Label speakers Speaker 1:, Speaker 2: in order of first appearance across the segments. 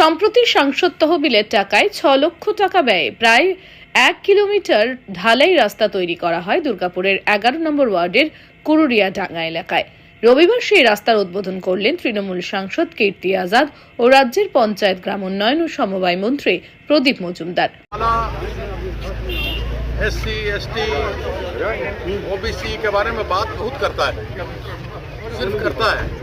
Speaker 1: সম্প্রতি সাংসদ তহবিলের টাকায় ছ লক্ষ টাকা ব্যয়ে প্রায় এক কিলোমিটার ঢালাই রাস্তা তৈরি করা হয় দুর্গাপুরের এগারো নম্বর ওয়ার্ডের কুরুরিয়া ডাঙ্গা এলাকায় রবিবার সেই রাস্তার উদ্বোধন করলেন তৃণমূল সাংসদ কীর্তি আজাদ ও রাজ্যের পঞ্চায়েত গ্রাম উন্নয়ন ও সমবায় মন্ত্রী প্রদীপ মজুমদার
Speaker 2: वाला S C S T O B C के बारे में बात बहुत करता है सिर्फ करता है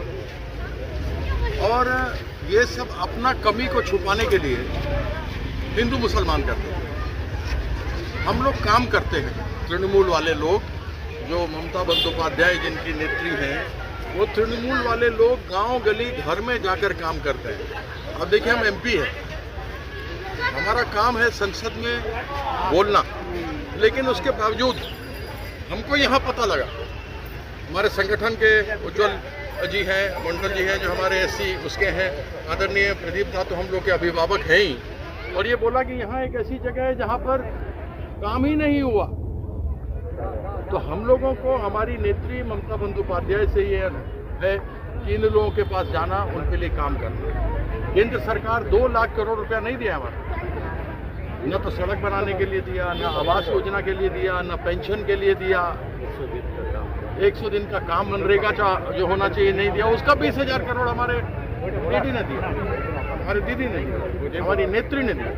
Speaker 2: और ये सब अपना कमी को छुपाने के लिए हिंदू मुसलमान करते हैं। हम लोग काम करते हैं। तृणमूल वाले लोग, जो ममता बंदोपाध्याय जिनकी नेत्री हैं, वो तृणमूल वाले लोग गाँव गली घर में जाकर काम करते हैं। अब देखिए, हम एमपी हैं। हमारा काम है संसद में बोलना। लेकिन उसके बावजूद हमको यहाँ पता लगा। हमारे संगठन के उज्जवल जी हैं, मंडल जी हैं जो हमारे एससी उसके हैं। आदरणीय प्रदीप दा तो हम लोग के अभिभावक हैं ही। और ये बोला कि यहाँ एक ऐसी जगह है जहाँ पर काम ही नहीं हुआ। तो हम लोगों को हमारी नेत्री ममता बंदोपाध्याय से ये है कि इन लोगों के पास जाना, उनके लिए काम करना। केंद्र सरकार दो लाख करोड़ रुपया नहीं दिया हमारा। न तो सड़क बनाने के लिए दिया न आवास योजना के लिए दिया न पेंशन के लिए दिया। एक सौ दिन का काम मनरेगा का जो होना चाहिए नहीं दिया। उसका बीस हज़ार करोड़ हमारे दीदी ने दिया। हमारी दीदी ने दिया हमारी नेत्री ने दिया।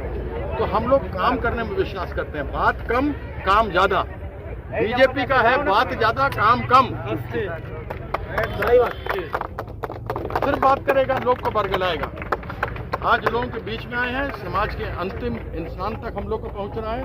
Speaker 2: तो हम लोग काम करने में विश्वास करते हैं। बात कम काम ज़्यादा। बीजेपी का है बात ज़्यादा काम कम। सिर्फ़ बात करेगा लोग को बरगलाएगा। आज लोगों के बीच में आए हैं समाज के अंतिम इंसान तक हम लोग को पहुंचना है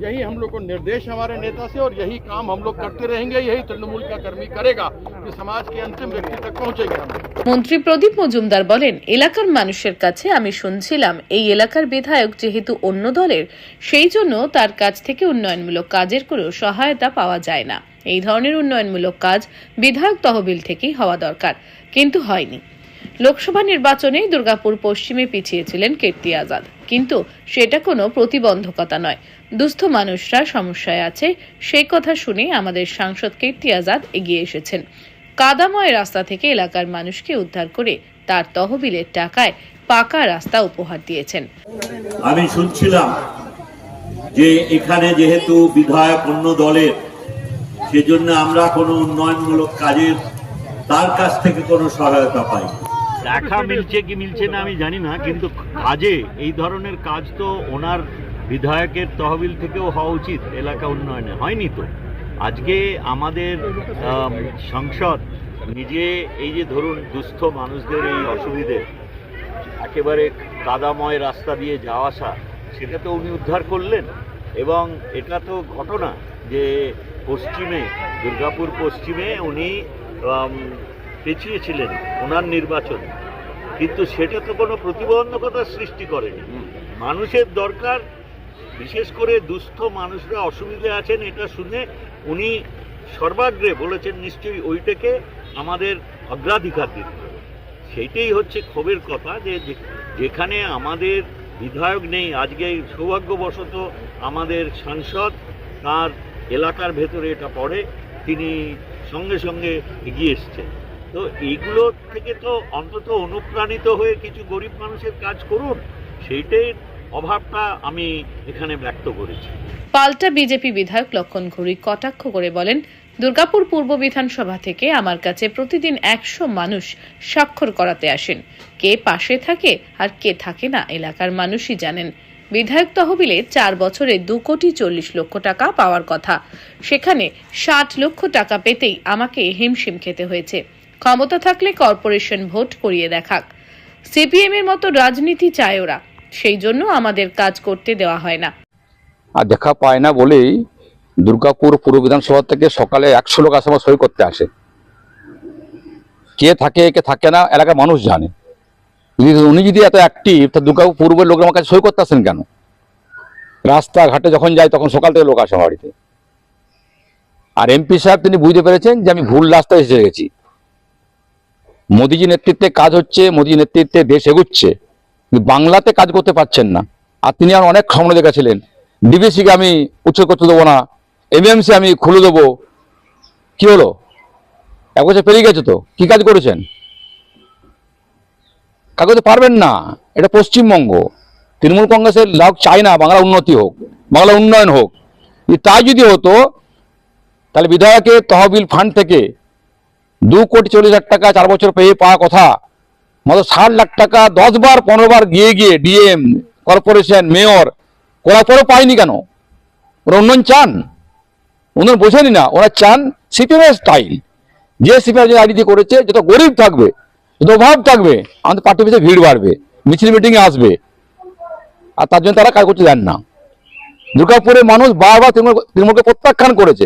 Speaker 2: यही हम लोग को निर्देश हमारे नेता से और यही काम हम लोग करते रहेंगे यही तृणमूल का कर्मी करेगा कि समाज के अंतिम व्यक्ति तक पहुंचेंगे हम लोग
Speaker 1: মন্ত্রী প্রদীপ মজুমদার বলেন এলাকার মানুষের কাছে আমি শুনছিলাম এই এলাকার বিধায়ক যেহেতু অন্য দলের সেই জন্য তার কাছ থেকে উন্নয়নমূলক কাজের কোনো সহায়তা পাওয়া যায় না এই ধরনের উন্নয়নমূলক কাজ বিধায়ক তহবিল থেকেই হওয়া দরকার কিন্তু হয়নি লোকসভা নির্বাচনে দুর্গাপুর পশ্চিমে পিছিয়েছিলেন কীর্তি আজাদ। কিন্তু সেটা কোনো প্রতিবন্ধকতা নয়। দুস্থ মানুষরা সমস্যায় আছে, সেই কথা শুনে আমাদের সাংসদ কীর্তি আজাদ এগিয়ে এসেছেন। কাদাময় রাস্তা থেকে এলাকার মানুষকে উদ্ধার করে তার তহবিলের টাকায় পাকা রাস্তা উপহার দিয়েছেন।
Speaker 3: আমি শুনছিলাম যে এখানে যেহেতু বিধায়ক অন্য দলের, সেজন্য আমরা কোনো উন্নয়নমূলক কাজের তার কাছ থেকে কোনো সহায়তা পাই না।
Speaker 4: দেখা মিলছে কি মিলছে না আমি জানি না, কিন্তু কাজে, এই ধরনের কাজ তো ওনার বিধায়কের তহবিল থেকেও হওয়া উচিত, এলাকা উন্নয়নে। হয়নি তো। আজকে আমাদের সংসদ নিজে এই যে ধরুন দুস্থ মানুষদের এই অসুবিধে, একেবারে কাদাময় রাস্তা দিয়ে যাওয়া আসা, সেটা তো উনি উদ্ধার করলেন। এবং এটা তো ঘটনা যে পশ্চিমে, দুর্গাপুর পশ্চিমে উনি আম, পেছিয়েছিলেন ওনার নির্বাচন। কিন্তু সেটা তো কোনো প্রতিবন্ধকতার সৃষ্টি করেনি। মানুষের দরকার বিশেষ করে দুস্থ মানুষরা অসুবিধে আছেন এটা শুনে উনি সর্বাগ্রে বলেছেন নিশ্চয়ই ওইটাকে আমাদের অগ্রাধিকার দিতে হবে। সেইটাই হচ্ছে ক্ষোভের কথা যে যে- যেখানে আমাদের বিধায়ক নেই আজকে সৌভাগ্যবশত আমাদের সাংসদ তার এলাকার ভেতরে এটা পড়ে তিনি সঙ্গে সঙ্গে এগিয়ে এসছেন। তো এইগুলো থেকে তো অন্তত অনুপ্রাণিত হয়ে কিছু গরিব মানুষের কাজ করুন, সেইটাই অভাবটা আমি এখানে ব্যক্ত করেছি।
Speaker 1: পাল্টা বিজেপি বিধায়ক লক্ষণ ঘুরি কটাক্ষ করে বলেন, দুর্গাপুর পূর্ব বিধানসভা থেকে আমার কাছে প্রতিদিন একশো মানুষ স্বাক্ষর করাতে আসেন। কে পাশে থাকে আর কে থাকে না এলাকার মানুষই জানেন। বিধায়ক তহবিলে চার বছরে দু কোটি চল্লিশ লক্ষ টাকা পাওয়ার কথা। সেখানে ষাট লক্ষ টাকা পেতেই আমাকে হিমশিম খেতে হয়েছে। ক্ষমতা থাকলে কর্পোরেশন ভোট করিয়ে দেখাক। সিপিএম এর মতো রাজনীতি চায় ওরা। সেই জন্য আমাদের কাজ করতে দেওয়া হয় না।
Speaker 5: আর দেখা পায় না বলেই দুর্গাপুর পূর্ব বিধানসভা থেকে সকালে একশো লোক আসে সই করতে আসে। কে থাকে কে থাকে না, এলাকার মানুষ জানে। উনি যদি এত অ্যাক্টিভ তা দুর্গাপুর পূর্বের লোক আমার কাছে সই করতে আসেন কেন? রাস্তাঘাটে যখন যাই তখন সকাল থেকে লোক আসে বাড়িতে। আর এমপি সাহেব, তিনি বুঝতে পেরেছেন যে আমি ভুল রাস্তায় এসে গেছি। মোদিজি নেতৃত্বে কাজ হচ্ছে, মোদিজি নেতৃত্বে দেশ এগুচ্ছে। বাংলাতে কাজ করতে পারছেন না। আর তিনি আর অনেক স্বপ্ন দেখেছিলেন। ডিবিসিকে আমি উচ্চ করতে দেবো না এমএমসি আমি খুলে দেবো। কি হলো? এক বছর পেরিয়ে গেছে তো, কি কাজ করেছেন? কাগজে পারবেন না, এটা পশ্চিমবঙ্গ। তৃণমূল কংগ্রেসের লোক চায় না, বাংলা উন্নতি হোক, বাংলা উন্নয়ন হোক। তাই যদি হতো, তাহলে বিধায়কের তহবিল ফান্ড থেকে দু কোটি চল্লিশ লাখ টাকা চার বছর পেয়ে পাওয়া কথা। মাত্র ষাট লাখ টাকা, দশ বার, পনেরো বার গিয়ে গিয়ে ডিএম, কর্পোরেশন, মেয়র করার পরেও পায়নি কেন? ওরা উন্নয়ন চান। উন্নয়ন বোঝেনি না, ওরা চান সিপিএমের স্টাইল যে সিপিএম যে রাজনীতি করেছে, যত গরিব থাকবে, যত অভাব থাকবে, আমাদের পার্টি পিছিয়ে ভিড় বাড়বে, মিছিল, মিটিংয়ে আসবে। আর তার জন্য তারা কাজ করতে দেন না। দুর্গাপুরের মানুষ বারবার তৃণমূল তৃণমূলকে প্রত্যাখ্যান করেছে।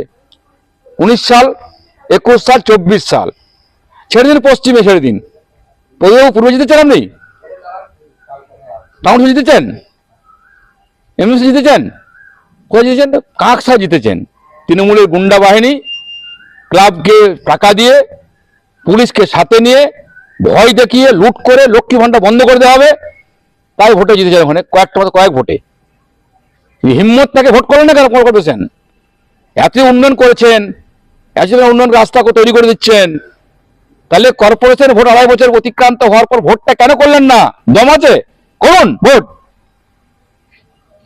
Speaker 5: উনিশ সাল একুশ সাল, চব্বিশ সাল। ছেড়ে দিন পশ্চিমে, ছেড়ে দিন। পূর্ব পূর্বে জিতেছেন আপনি? টাউন জিতেছেন? এমএসি জিতেছেন? কোথায় জিতেছেন? কাকসা জিতেছেন। তৃণমূলের গুন্ডা বাহিনী ক্লাবকে টাকা দিয়ে, পুলিশকে সাথে নিয়ে, ভয় দেখিয়ে, লুট করে, লক্ষ্মী ভান্ডার বন্ধ করে দেওয়া হবে। তাই ভোটে জিতে জিতেছেন ওখানে, কয়েকটা কয়েক ভোটে। হিম্মত তাকে ভোট করেন না কেন? কর্পোরেশন এত উন্নয়ন করেছেন। উন্নয়ন রাস্তা তৈরি করে দিচ্ছেন। তাহলে কর্পোরেশন ভোট আড়াই বছর অতিক্রান্ত হওয়ার পর ভোটটা কেন করলেন না? দম আছে করুন, ভোট।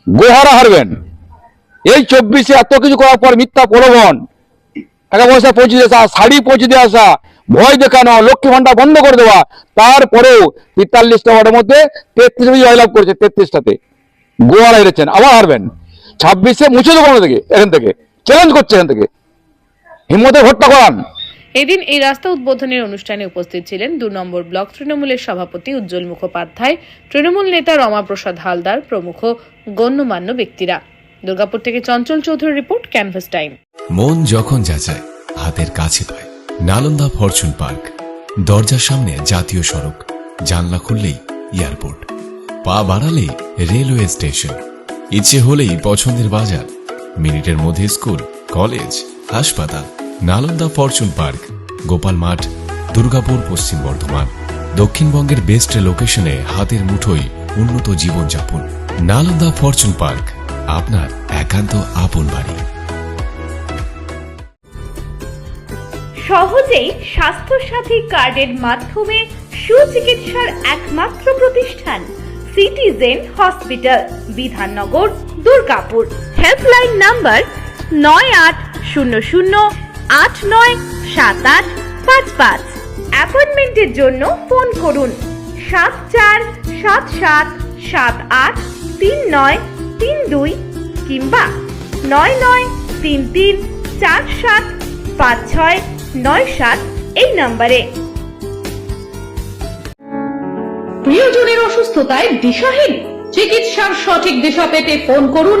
Speaker 5: গোহারা হারবেন। এই চব্বিশে এত কিছু করার পর মিথ্যা প্রলোভন। টাকা পয়সা পৌঁছে দিয়ে আসা, শাড়ি পৌঁছে দিয়ে আসা, ভয় দেখানো, লক্ষ্মী ভান্ডার বন্ধ করে দেওয়া, তারপরেও তেতাল্লিশটা ওয়ার্ডের মধ্যে তেত্রিশ জয়লাভ করেছে তেত্রিশটাতে। গোয়ারা হেরেছেন, আবার হারবেন। ছাব্বিশে মুছে দেবো থেকে, এখান থেকে চ্যালেঞ্জ করছে এখান থেকে। হিম্মতে ভোটটা করান।
Speaker 1: এদিন এই রাস্তা উদ্বোধনের অনুষ্ঠানে উপস্থিত ছিলেন দু নম্বর ব্লক তৃণমূলের সভাপতি উজ্জ্বল মুখোপাধ্যায় তৃণমূল নেতা রমাপ্রসাদ হালদার প্রমুখ গণ্যমান্য ব্যক্তিরা। দুর্গাপুর থেকে চঞ্চল চৌধুরীর রিপোর্ট ক্যানভাস টাইম।
Speaker 6: মন যখন যা যাচায় হাতের কাছে পায়। নালন্দা ফরচুন পার্ক দরজার সামনে জাতীয় সড়ক জানলা খুললেই এয়ারপোর্ট। পা বাড়ালেই রেলওয়ে স্টেশন। ইচ্ছে হলেই পছন্দের বাজার মিনিটের মধ্যে স্কুল কলেজ হাসপাতাল, নালন্দা ফরচুন পার্ক, গোপাল মাঠ, দুর্গাপুর পশ্চিম বর্ধমান। দক্ষিণবঙ্গের বেস্ট লোকেশনে হাতের মুঠোয় উন্নত জীবনযাপন, নালন্দা ফরচুন পার্ক, আপনার একান্ত আপন বাড়ি।
Speaker 7: সহজেই স্বাস্থ্যসাথী কার্ডের মাধ্যমে সুচিকিৎসার একমাত্র প্রতিষ্ঠান citizen hospital Bidhannagar, Durgapur. Helpline number নয় আট শূন্য শূন্য আট নয় সাত আট পাঁচ পাঁচ। অ্যাপয়েন্টমেন্টের জন্য ফোন করুন। সাত চার সাত সাত সাত আট তিন নয় তিন দুই কিংবা নয় নয় তিন তিন চার সাত পাঁচ ছয় নয় সাত এই নম্বরে।
Speaker 8: প্রিয়জনের অসুস্থতায় দিশাহীন। চিকিৎসার সঠিক দিশা পেতে ফোন করুন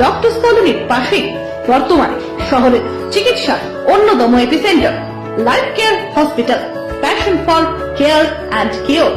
Speaker 8: ডক্টরস কলোনির পাশেই বর্তমানে শহরের চিকিৎসার অন্যতম epicentre, life care hospital, passion for care and cure